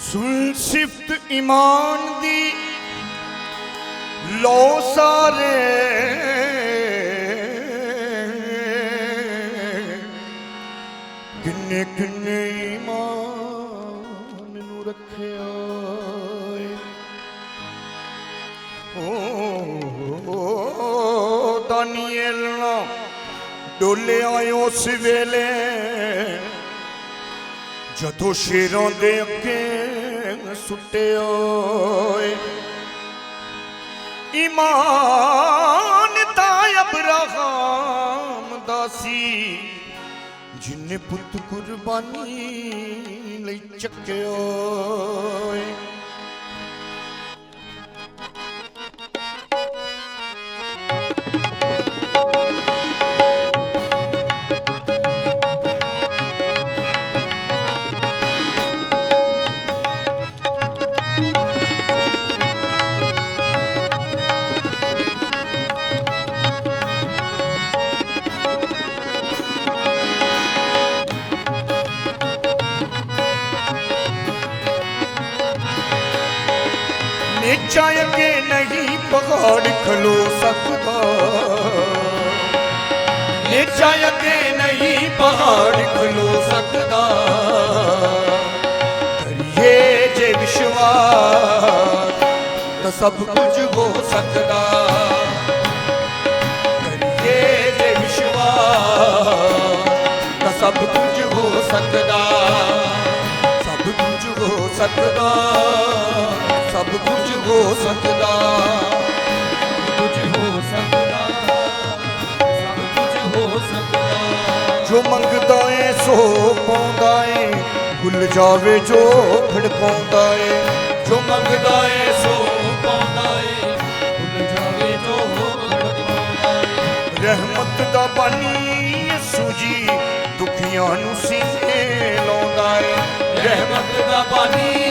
ਸੁਣ ਸਿਫਤ ਇਮਾਨ ਦੀ ਲੋ ਸਾਰੇ ਕਿੰਨੇ ਕਿੰਨੇ ਇਮਾਨ ਨੂੰ ਰੱਖਿਆ ਏ। ਓ ਦਾਨੀਏਲ ਨਾ ਡੋਲਿਆ ਉਸ ਵੇਲੇ ਜਦੋਂ ਸ਼ੇਰਾਂ ਦੇ ਅੱਗੇ ਸੁੱਟਿਆ ਏ ਇਮਾਨ ਤਾਂ ਅਬਰਾਹਮ ਦਾ ਸੀ, ਜਿਨੇ ਪੁੱਤ ਕੁਰਬਾਨੀ ਲਈ ਚੱਕਿਆ ਏ। ਨੀਚਾ ਅੱਗੇ ਨਹੀਂ ਪਹਾੜ ਖਲੋ ਸਕਦਾ। ਨੀਚਾ ਅੱਗੇ ਨਹੀਂ ਪਹਾੜ ਖਲੋ ਸਕਦਾ। ਕਰੀਏ ਜੇ ਵਿਸ਼ਵਾਸ, ਤਾਂ ਸਭ ਕੁਝ ਹੋ ਸਕਦਾ। ਕਰੀਏ ਜੇ ਵਿਸ਼ਵਾਸ, ਤਾਂ ਸਭ ਕੁਝ ਹੋ ਸਕਦਾ। ਸਭ ਕੁਝ ਹੋ ਸਕਦਾ। ਸਭ ਕੁਝ ਹੋ ਸਕਦਾ। ਕੁਝ ਹੋ ਸਕਦਾ ਸਭ ਕੁਝ ਹੋ ਸਕਦਾ। ਜੋ ਮੰਗਦਾ ਏ ਸੋ ਪਾਉਂਦਾ ਏ। ਭੁੱਲ ਜਾਵੇ ਜੋ ਖੜਕਾਉਂਦਾ ਏ। ਜੋ ਮੰਗਦਾ ਏ ਸੋ ਪਾਉਂਦਾ ਏ। ਭੁੱਲ ਜਾਵੇ ਜੋ ਖੜਕਾਉਂਦਾ ਏ। ਰਹਿਮਤ ਦਾ ਬਾਨੀ ਯਿਸੂ ਜੀ ਦੁਖੀਆਂ ਨੂੰ ਸੀਨੇ ਲਾਉਂਦਾ ਏ। ਰਹਿਮਤ ਦਾ ਬਾਨੀ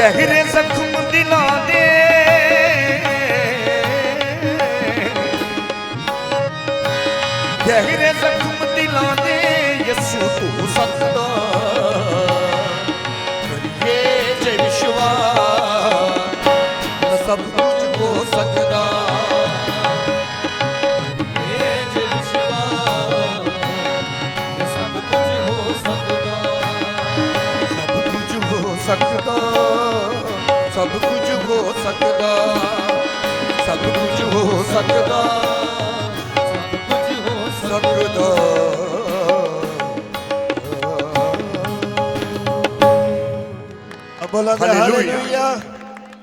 ਏ ਗਹਿਰੇ ਜ਼ਖਮ ਦਿਲਾਂ ਦੇ। ਗਹਿਰੇ ਜ਼ਖਮ ਦਿਲਾਂ ਦੇ ਯਿਸੂ ਤੂੰ ਸਕਦਾ ਕਰੀਏ ਜੇ ਵਿਸ਼ਵਾਸ ਸਭ ਕੁਝ ਹੋ ਸਕਦਾ। ਸਭ ਕੁਝ ਹੋ ਸਕਦਾ ਸਭ ਕੁਝ ਹੋ ਸਕਦਾ ਸਭ ਕੁਝ ਹੋ ਸਕਦਾ ਬੋਲਾ ਹਾਲੇਲੂਇਆ। ਹਾਲੇਲੂਇਆ